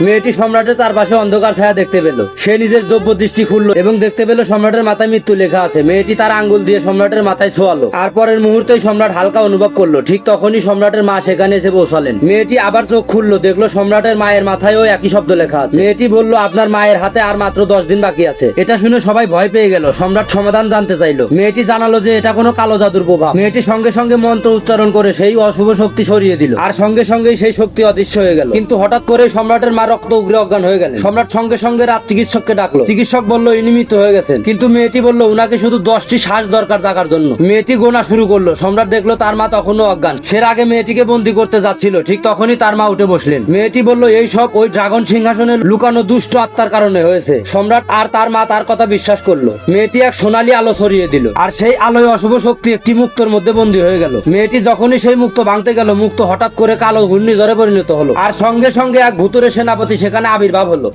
মেয়েটি সম্রাটের চারপাশে অন্ধকার ছায়া দেখতে পেল। সে নিজের দ্রব্য দৃষ্টি খুললো এবং দেখতে পেল সম্রাটের মাথায় মৃত্যু লেখা আছে। মেয়েটি তার আঙ্গুল দিয়ে সম্রাটের মাথায় ছোয়ালো। আর পরের মুহূর্তেই সম্রাট হালকা অনুভব করল। ঠিক তখনই সম্রাটের মা সেখানে এসে পৌঁছালেন। মেয়েটি আবার চোখ খুললো, দেখল সম্রাটের মায়ের মাথায়ও একই শব্দ লেখা আছে। মেয়েটি বলল, আপনার মায়ের হাতে আর মাত্র দশ দিন বাকি আছে। এটা শুনে সবাই ভয় পেয়ে গেল। সম্রাট সমাধান জানতে চাইলো। মেয়েটি জানালো যে এটা কোনো কালো জাদুর প্রভাব। মেয়েটি সঙ্গে সঙ্গে মন্ত্র উচ্চারণ করে সেই অশুভ শক্তি সরিয়ে দিল। আর সঙ্গে সঙ্গেই সেই শক্তি অদৃশ্য হয়ে গেল। কিন্তু হঠাৎ করে সম্রাটের মা রক্ত উগ্রে অজ্ঞান হয়ে গেলেন। সম্রাট সঙ্গে সঙ্গে রাত চিকিৎসককে ডাকলো। চিকিৎসক বলল ইনি মৃত হয়ে গেছেন। কিন্তু মেয়েটি বলল উনাকে শুধু দশটি শ্বাস দরকার থাকার জন্য। মেয়েটি গোনা শুরু করল। সম্রাট দেখল তার মা তখনও অজ্ঞান। সের আগে মেয়েটিকে বন্দি করতে যাচ্ছিল। ঠিক তখনই তার মা উঠে বসলেন। মেয়েটি বলল এই সব ওই ড্রাগন সিংহাসনে লুকানো দুষ্ট আত্মার কারণে হয়েছে। সম্রাট আর তার মা তার কথা বিশ্বাস করল। মেয়েটি এক সোনালী আলো ছড়িয়ে দিল। আর সেই আলোয় অশুভ শক্তি একটি মুক্তর মধ্যে বন্দী হয়ে গেল। মেয়েটি যখনই সেই মুক্ত ভাঙতে গেল মুক্ত হঠাৎ করে কালো ঘূর্ণিঝড়ে পরিণত হলো। আর সঙ্গে সঙ্গে এক ভুতুরে সেনাপতি সেখানে আবির্ভাব হলো।